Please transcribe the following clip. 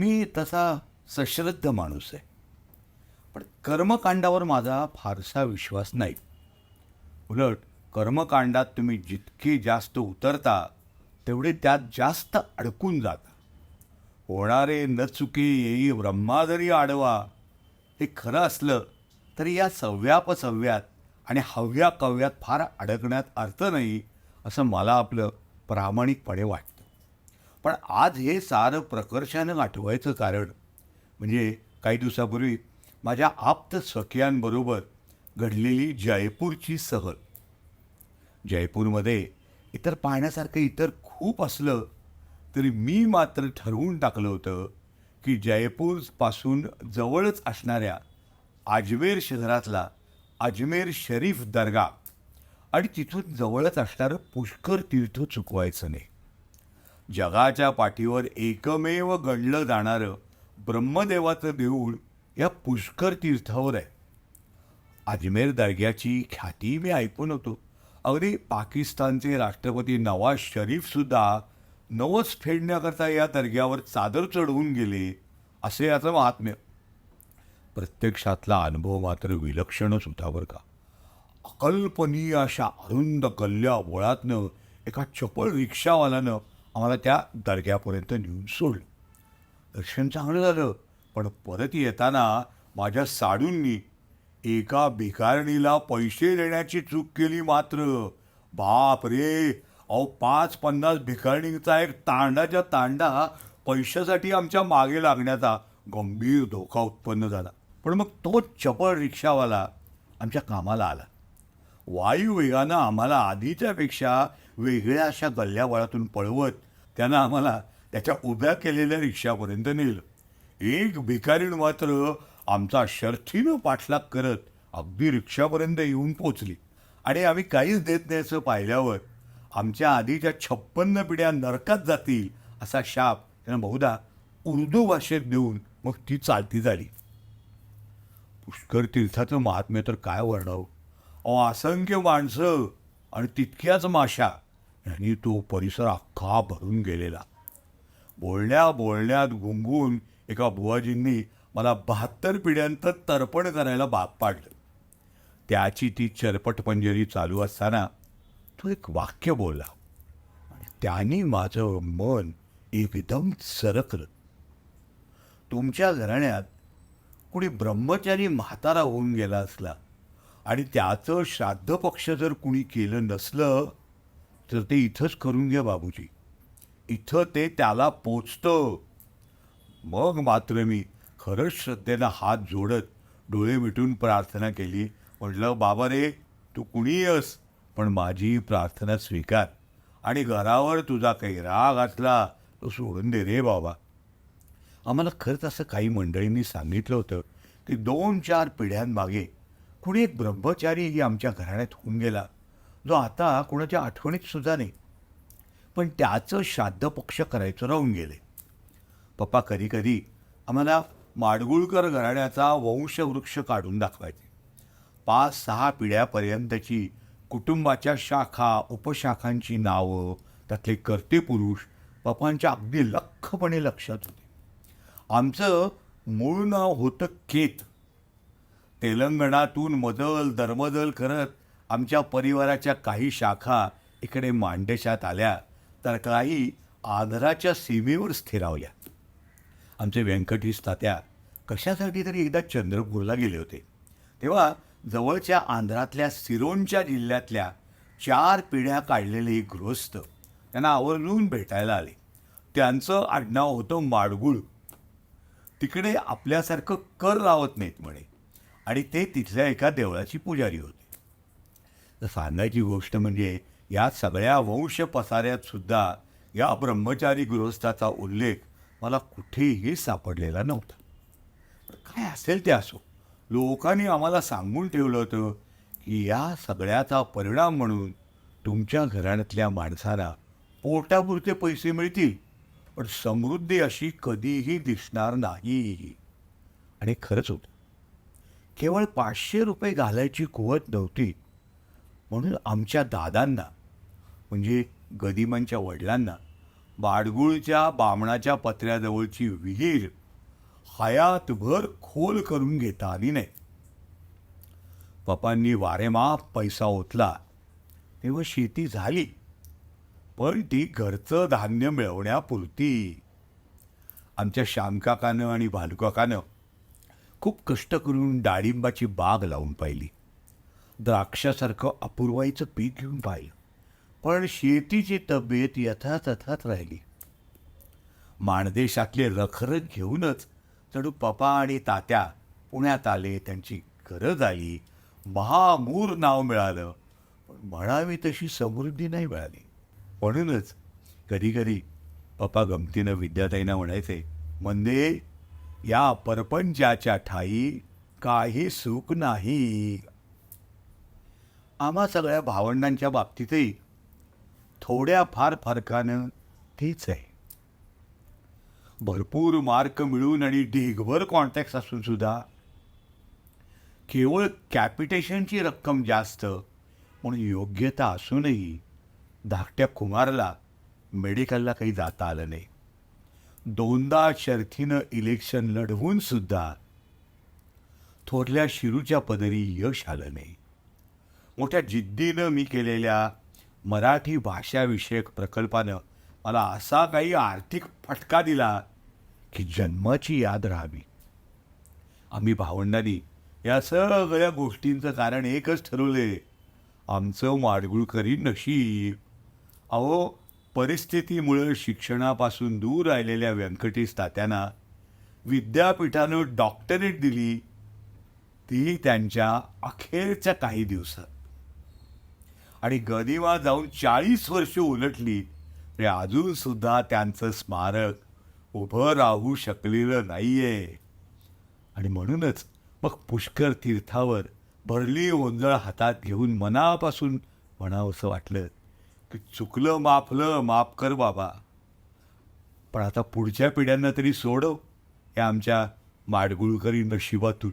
मी तसा सश्रद्ध माणूस आहे. पण कर्मकांडावर माझा फारसा विश्वास नाही. उलट कर्मकांडात तुम्ही जितके जास्त उतरता तेवढे त्यात जास्त अडकून जाता. होणारे न चुके येई ब्रह्मादरी आडवा हे खरं असलं तरी या सव्यापसव्यात आणि हव्या कव्यात फार अडकण्यात अर्थ नाही असं मला आपलं प्रामाणिकपणे वाटतं. पण आज हे सारं प्रकर्षानं आठवायचं कारण म्हणजे काही दिवसापूर्वी माझ्या आप्त सखियांबरोबर घडलेली जयपूरची सहल. जयपूरमध्ये इतर पाहण्यासारखं इतर खूप असलं तरी मी मात्र ठरवून टाकलं होतं की जयपूरपासून जवळच असणाऱ्या अजमेर शहरातला अजमेर शरीफ दर्गा आणि तिथून जवळच असणारं पुष्कर तीर्थ चुकवायचं नाही. जगाच्या पाठीवर एकमेव गणलं जाणारं ब्रह्मदेवाचं देऊळ या पुष्कर तीर्थावर आहे. अजमेर दर्ग्याची ख्याती मी ऐकून होतो. अगदी पाकिस्तानचे राष्ट्रपती नवाज शरीफसुद्धा नवस फेडण्याकरता या दर्ग्यावर चादर चढवून गेले असे याचं महात्म्य. प्रत्यक्षातला अनुभव मात्र विलक्षणच होता बरं का. अकल्पनीय अशा अरुंद गल्ल्या बोळातनं एका चपळ रिक्षावाल्यानं आम्हाला त्या दर्ग्यापर्यंत नेऊन सोडलं. दर्शन चांगलं झालं पण परत येताना माझ्या साडूंनी एका भिकारणीला पैसे देण्याची चूक केली मात्र. बाप रे! अहो पाच पन्नास भिकारणींचा एक तांडाच्या तांडा पैशासाठी आमच्या मागे लागण्याचा गंभीर धोका उत्पन्न झाला. पण मग तो चपळ रिक्षावाला आमच्या कामाला आला. वायुवेगानं आम्हाला आधीच्यापेक्षा वेगळ्या अशा गल्ल्यावळातून पळवत त्यानं आम्हाला त्याच्या उभ्या केलेल्या रिक्षापर्यंत नेलं. एक भिकारीण मात्र आमचा शर्थीनं पाठलाग करत अगदी रिक्षापर्यंत येऊन पोचली. आणि आम्ही काहीच देत नाही असं पाहिल्यावर आमच्या आधीच्या छप्पन्न पिढ्या नरकात जातील असा शाप त्यानं बहुधा उर्दू भाषेत देऊन मग ती चालती झाली. पुष्कर तीर्थाचं महात्म्य तर काय वर्णव? अहो असंख्य माणसं आणि तितक्याच माशा त्यांनी तो परिसर अख्खा भरून गेलेला. बोलण्या बोलण्यात गुंगून एका बुवाजींनी मला बहात्तर पिढ्यांत तर्पण करायला भाग पाडलं. त्याची ती चरपटपंजरी चालू असताना तो एक वाक्य बोलला. आणि त्याने माझं मन एकदम सरकलं. तुमच्या घराण्यात कुणी ब्रह्मचारी म्हातारा होऊन गेला असला आणि त्याचं श्राद्ध पक्ष जर कुणी केलं नसलं तर ते इथंच करून घ्या बाबूजी. इथं ते त्याला पोचतं. मग मात्र मी खरंच श्रद्धेनं हात जोडत डोळे मिटून प्रार्थना केली. म्हटलं बाबा रे तू कुणी अस पण माझी प्रार्थना स्वीकार. आणि घरावर तुझा काही राग असला तो सोडून दे रे बाबा. आम्हाला खरंच असं काही मंडळींनी सांगितलं होतं की दोन चार पिढ्यांमागे कुणी एक ब्रह्मचारी आमच्या घराण्यात होऊन गेला. जो आता कुणाच्या आठवणीत सुद्धा नाही. पण त्याचं श्राद्ध पक्ष करायचं राहून गेले. पप्पा कधी कधी आम्हाला माडगुळकर घराण्याचा वंशवृक्ष काढून दाखवायचे. पाच सहा पिढ्यापर्यंतची कुटुंबाच्या शाखा उपशाखांची नावं त्यातले कर्ते पुरुष पप्पांच्या अगदी लख्खपणे लक्षात होते. आमचं मूळ नाव होतं केत. तेलंगणातून मदल दरमदल करत आमच्या परिवाराच्या काही शाखा इकडे मांडेशात आल्या तर काही आंध्राच्या सीमेवर स्थिरावल्या. आमचे व्यंकटेश तात्या कशासाठी तरी एकदा चंद्रपूरला गेले होते. तेव्हा जवळच्या आंध्रातल्या सिरोंच्या जिल्ह्यातल्या चार पिढ्या काढलेले एक गृहस्थ त्यांना आवर्जून भेटायला आले. त्यांचं आडनाव होतं माडगुळ. तिकडे आपल्यासारखं कर लावत नाहीत म्हणे. आणि ते तिथल्या एका देवळाची पुजारी होते. तर सांगायची गोष्ट म्हणजे या सगळ्या वंश पसाऱ्यात सुद्धा या ब्रह्मचारी गृहस्थाचा उल्लेख मला कुठेही सापडलेला नव्हता. काय असेल ते असो लोकांनी आम्हाला सांगून ठेवलं होतं की या सगळ्याचा परिणाम म्हणून तुमच्या घराण्यातल्या माणसाला पोटापुरते पैसे मिळतील पण समृद्धी अशी कधीही दिसणार नाही. आणि खरंच होतं. केवळ पाचशे रुपये घालायची कुवत नव्हती म्हणून आमच्या दादांना म्हणजे गदिमांच्या वडिलांना बाडगुळच्या बामणाच्या पत्र्याजवळची विहीर हयातभर खोल करून घेता आली नाही. पप्पांनी वारेमाप पैसा ओतला. तेव्हा शेती झाली पण ती घरचं धान्य मिळवण्यापुरती. आमच्या श्यामकाकानं आणि भालुकाकानं खूप कष्ट करून डाळिंबाची बाग लावून पाहिली. द्राक्षासारखं अपूर्वाईचं पीक घेऊन पाहिलं. पण शेतीची तब्येत यथातथाच राहिली. माणदेशातले रखरख घेऊनच जणू पप्पा आणि तात्या पुण्यात आले. त्यांची गरज आली. महामूर नाव मिळालं. पण म्हणावी तशी समृद्धी नाही मिळाली. म्हणूनच कधीकधी पप्पा गमतीनं विद्याताईंना म्हणायचे म्हणजे या परपंचाच्या ठाई काही सुख नाही. आम्हा सगळ्या भावंडांच्या बाबतीतही थोड्या फार फरकानं तीच आहे. भरपूर मार्क मिळून आणि ढीगभर कॉन्टॅक्ट असून सुद्धा केवळ कॅपिटेशनची रक्कम जास्त म्हणून योग्यता असूनही धाकट्या कुमारला मेडिकलला काही जाता आलं नाही. दोनदा शर्थीनं इलेक्शन लढवून सुद्धा थोरल्या शिरूच्या पदरी यश आलं नाही. मोठ्या जिद्दीनं मी केलेल्या मराठी भाषाविषयक प्रकल्पानं मला असा काही आर्थिक फटका दिला की जन्माची याद राहावी. आम्ही भावंडांनी या सगळ्या गोष्टींचं कारण एकच ठरवले. आमचं माडगुळकरी नशीब. अहो परिस्थितीमुळं शिक्षणापासून दूर राहिलेल्या व्यंकटेश तात्यांना विद्यापीठानं डॉक्टरेट दिली. ती त्यांच्या अखेरच्या काही दिवसात. आणि गदिमा जाऊन चाळीस वर्ष उलटली तरी अजूनसुद्धा त्यांचं स्मारक उभं राहू शकलेलं नाहीये. आणि म्हणूनच मग पुष्कर तीर्थावर भरली ओंजळ हातात घेऊन मनापासून म्हणावंसं वाटलं की चुकलं माफलं माफ कर बाबा. पण आता पुढच्या पिढ्यांना तरी सोडव या आमच्या माडगुळकरी नशिबातून.